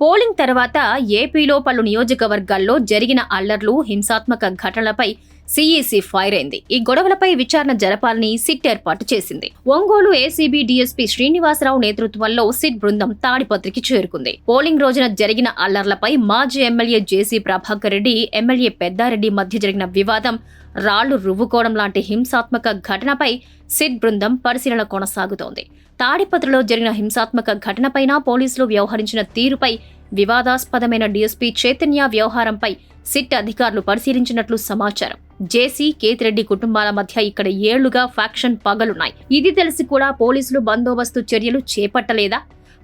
Polling తర్వాత ఏపీలో పలు నియోజకవర్గాల్లో జరిగిన అల్లర్లు హింసాత్మక ఘటనలపై సీఈసీ ఫైర్ అయింది. ఈ గొడవలపై విచారణ జరపాలని సిట్ ఏర్పాటు చేసింది. ఒంగోలు ఏసీబీ డీఎస్పీ శ్రీనివాసరావు నేతృత్వంలో సిట్ బృందం తాడిపత్రికి చేరుకుంది. పోలింగ్ రోజున జరిగిన అల్లర్లపై మాజీ MLA JC Prabhakar Reddy MLA Peddareddy మధ్య జరిగిన వివాదం రాళ్ళు రువ్వుకోవడం లాంటి హింసాత్మక ఘటనపై సిట్ బృందం పరిశీలన కొనసాగుతోంది. తాడిపత్రిలో జరిగిన హింసాత్మక ఘటనపైన పోలీసులు వ్యవహరించిన తీరుపై వివాదాస్పదమైన డీఎస్పీ చైతన్య వ్యవహారంపై సిట్ అధికారులు పరిశీలించినట్లు సమాచారం. జేసీ కేతిరెడ్డి కుటుంబాల మధ్య ఇక్కడ ఏళ్ళుగా ఫ్యాక్షన్ పగలున్నాయి. ఇది తెలిసి కూడా పోలీసులు బందోబస్తు చర్యలు చేపట్టలేదా?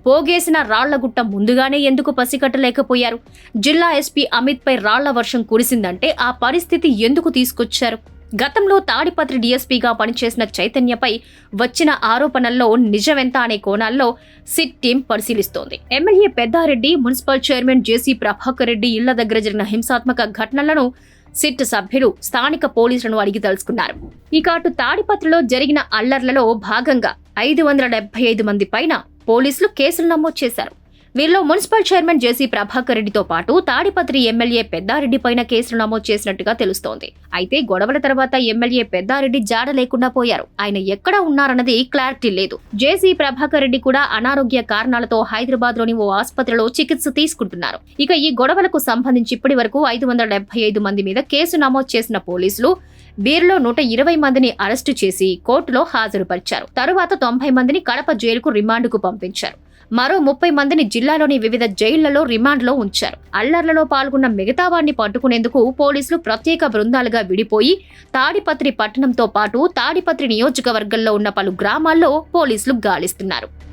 పోగేసిన రాళ్ళగుట్ట ముందుగానే ఎందుకు పసిగట్టలేకపోయారు జిల్లా ఎస్పీ అమిత్ పై రాళ్ళ వర్షం కురిసిందంటే ఆ పరిస్థితి ఎందుకు తీసుకొచ్చారు? గతంలో తాడిపత్రి డీఎస్పీగా పనిచేసిన చైతన్యపై వచ్చిన ఆరోపణల్లో నిజమెంత అనే కోణాల్లో సిట్ టీం పరిశీలిస్తోంది. MLA Peddareddy municipal chairman JC Prabhakar Reddy ఇళ్ళ దగ్గర జరిగిన హింసాత్మక ఘటనలను సిట్ సభ్యులు స్థానిక పోలీసులను అడిగి తెలుసుకున్నారు ఇక అటు తాడిపత్రిలో జరిగిన అల్లర్లలో భాగంగా ఐదు వందల డెబ్బై ఐదు మంది పైన పోలీసులు కేసులు నమోదు చేశారు. వీరిలో మున్సిపల్ చైర్మన్ జేసీ ప్రభాకర్ రెడ్డితో పాటు తాడిపత్రి ఎమ్మెల్యే పెద్దారెడ్డి పైన కేసులు నమోదు చేసినట్టుగా తెలుస్తోంది. అయితే గొడవల తర్వాత ఎమ్మెల్యే పెద్దారెడ్డి జాడ లేకుండా పోయారు. ఆయన ఎక్కడ ఉన్నారన్నది క్లారిటీ లేదు. జేసీ ప్రభాకర్ రెడ్డి కూడా అనారోగ్య కారణాలతో హైదరాబాద్లోని ఓ ఆసుపత్రిలో చికిత్స తీసుకుంటున్నారు. ఇక ఈ గొడవలకు సంబంధించి ఇప్పటి వరకు ఐదు వందల డెబ్బై ఐదు మంది మీద కేసు నమోదు చేసిన పోలీసులు వీరిలో నూట ఇరవై మందిని అరెస్టు చేసి కోర్టులో హాజరుపరిచారు. తరువాత తొంభై మందిని కడప జైలుకు రిమాండ్కు పంపించారు. మరో ముప్పై మందిని జిల్లాలోని వివిధ జైళ్ళలో రిమాండ్లో ఉంచారు. అల్లర్లలో పాల్గొన్న మిగతా వారిని పట్టుకునేందుకు పోలీసులు ప్రత్యేక బృందాలుగా విడిపోయి తాడిపత్రి పట్టణంతో పాటు తాడిపత్రి నియోజకవర్గంలో ఉన్న పలు గ్రామాల్లో పోలీసులు గాలిస్తున్నారు.